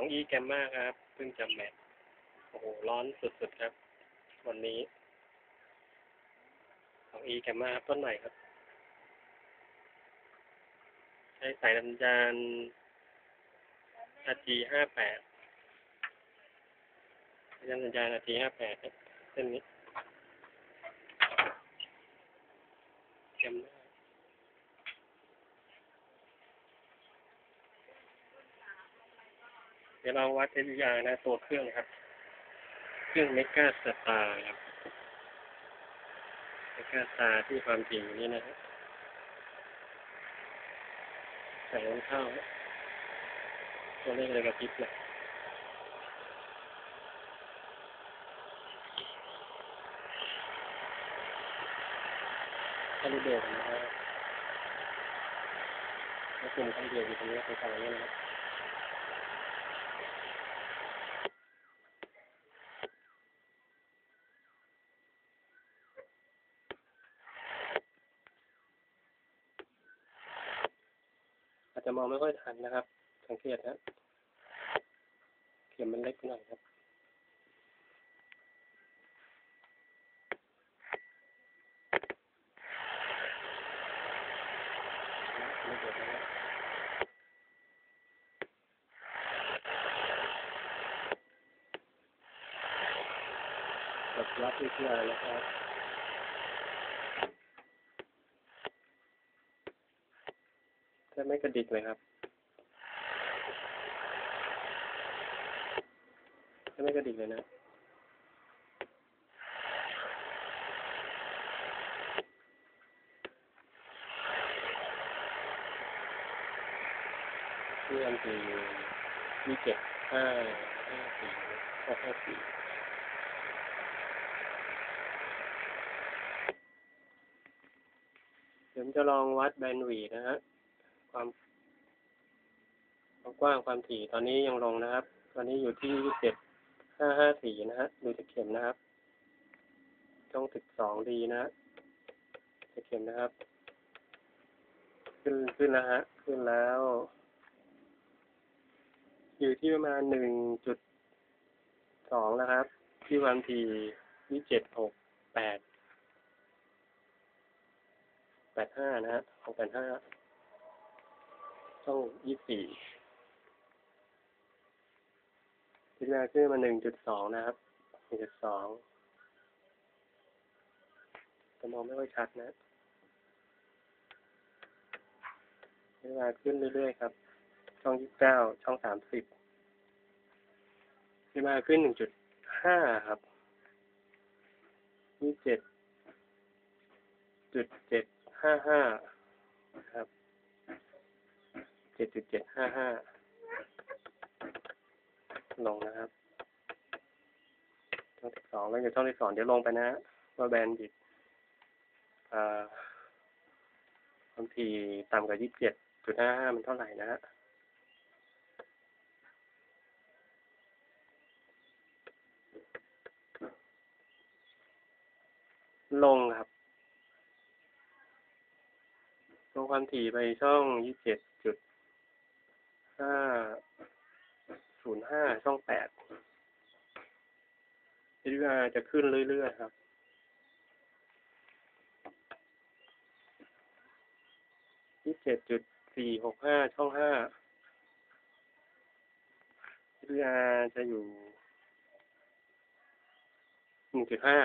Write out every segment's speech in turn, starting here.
ของอีแกมมาครับ เพิ่งจะแมทโอ้โห ร้อนสุดๆครับ วันนี้ของอีแกมมาต้นใหม่ครับ ใช้สายสัญญาณ RG ห้าแปดสัญญาณสัญญาณ RG ห้าแปดเส้นนี้แกมมา ดี๋ยวเราวัด SVR นะตัวเครื่องครับ เครื่องเมกาสตาร์ครับเมกาสตาร์ที่ความถี่นี่นะครับใส่ลงเข้า ตัวเลขอะไรกระพริบนะคาลิเบรตนะครับแล้วกลุ่มคาลิเบรตอยู่ตรงนี้ตรงกลางนี่นะครับ จะมองไม่ค่อยทันนะครับ สังเกตนะเข็มมันเล็กไปหน่อยครับไม่เดือดนะครับรับที่เชื่อนะครับ จะไม่กระดิกเลยครับ จะไม่กระดิกเลยนะ นี่อันที่มีเจ็ดห้าห้าสี่ห้าห้าสี่ผมจะลองวัดแบนด์วีดนะฮะ ความความกว้างความถี่ตอนนี้ยังลงนะครับ ตอนนี้อยู่ที่เจ็ดห้าห้าสี่นะฮะดูจากเข็มนะครับช่องสิบสองดีนะฮะจากเข็มนะครับ ขึ้นขึ้นแล้วฮะ ขึ้นแล้ว อยู่ที่ประมาณหนึ่งจุดสองนะครับ ที่ความถี่ที่เจ็ดหกแปดแปดห้านะฮะหกแปดห้า ยี่สี่พิจารณาขึ้นมาหนึ่งจุดสองนะครับหนึ่งจุดสองจะมองไม่ค่อยชัดนะพิจารณาขึ้นเรื่อยๆครับ ช่องยี่สิบเก้าช่องสามสิบพิจารณาขึ้นหนึ่งจุดห้าครับยี่สิบเจ็ดจุดเจ็ดห้าห้าครับ เจ็ดจุดเจ็ดห้าห้าลงนะครับช่องที่สองแล้วจากช่องที่สองเดี๋ยวลงไปนะว่าแบนด์บิดอ่าความถี่ต่ำกว่ายี่สิบเจ็ดจุดห้าห้ามันเท่าไหร่นะฮะลงครับลงความถี่ไปช่องยี่สิบเจ็ดจุด ห้าศูนย์ห้าช่องแปด SVR จะขึ้นเรื่อยๆครับยี่สิบเจ็ดจุดสี่หกห้าช่องห้า SVR จะอยู่หนึ่งจุดห้า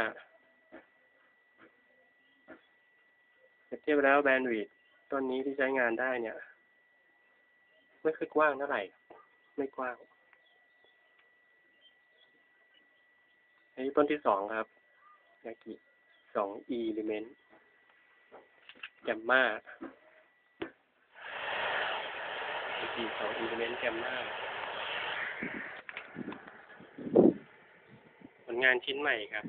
เทียบแล้วแบนด์วิดต์ต้นนี้ที่ใช้งานได้เนี่ย ไม่ค่อยกว้างเท่าไหร่ ไม่กว้างอันนี้ต้นที่สองครับยากิสองอีลิเมนต์แกมมายากิสองอีลิเมนต์แกมมาผลงานชิ้นใหม่ครับ